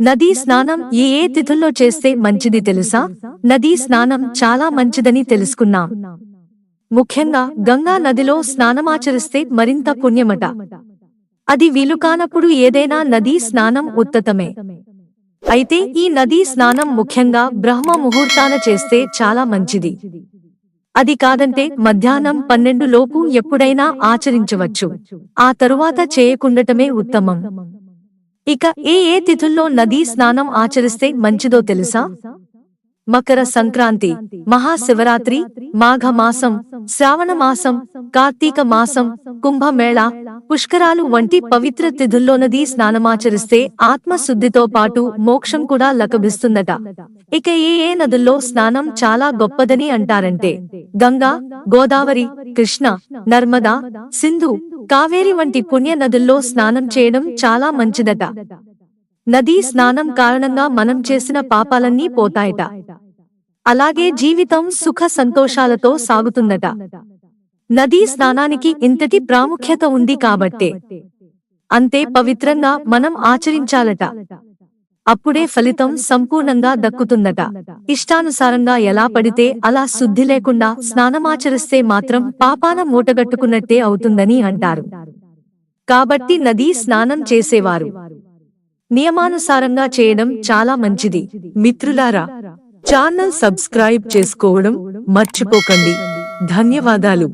నదీ స్నానం ఏ ఏ తిథుల్లో చేస్తే మంచిది తెలుసా? నదీ స్నానం చాలా మంచిదని తెలుసుకున్నాం. ముఖ్యంగా గంగా నదిలో స్నానమాచరిస్తే మరింత పుణ్యమట. అది వీలు కానప్పుడు ఏదైనా నదీ స్నానం ఉత్తతమే. అయితే ఈ నదీ స్నానం ముఖ్యంగా బ్రహ్మ ముహూర్తాన చేస్తే చాలా మంచిది. అది కాదంటే మధ్యాహ్నం పన్నెండు లోపు ఎప్పుడైనా ఆచరించవచ్చు. ఆ తరువాత చేయకుండటమే ఉత్తమం. ఇక ఏ ఏ తిథుల్లో నదీ స్నానం ఆచరిస్తే మంచిదో తెలుసా? మకర సంక్రాంతి మహాశివరాత్రి మాఘమాసం శ్రావణమాసం కార్తీక మాసం కుంభమేళ పుష్కరాలు వంటి పవిత్ర తిథుల్లో నదీ స్నానమాచరిస్తే ఆత్మశుద్ధితో పాటు మోక్షం కూడా లభిస్తుందట. ఇక ఏ ఏ నదుల్లో స్నానం చాలా గొప్పదని అంటారంటే గంగా గోదావరి కృష్ణ నర్మదా సింధు కావేరి వంటి పుణ్య నదుల్లో స్నానం చేయడం చాలా మంచిదట. నదీ స్నానం కారణంగా మనం చేసిన పాపాలన్నీ పోతాయట. అలాగే జీవితం సుఖ సంతోషాలతో సాగుతుందట. నదీ స్నానానికి ఇంతటి ప్రాముఖ్యత ఉంది కాబట్టే. అంతే పవిత్రంగా మనం ఆచరించాలట. అప్పుడే ఫలితం సంపూర్ణంగా దక్కుతుందట. ఇష్టానుసారంగా ఎలా పడితే అలా శుద్ధి లేకుండా స్నానమాచరిస్తే మాత్రం పాపాన మూటగట్టుకున్నట్టే అవుతుందని అంటారు. కాబట్టి నదీ స్నానం చేసేవారు. నియమానుసారంగా చేయడం చాలా మంచిది. మిత్రులారా ఛానల్ సబ్స్క్రైబ్ చేసుకోవడం మర్చిపోకండి. ధన్యవాదాలు.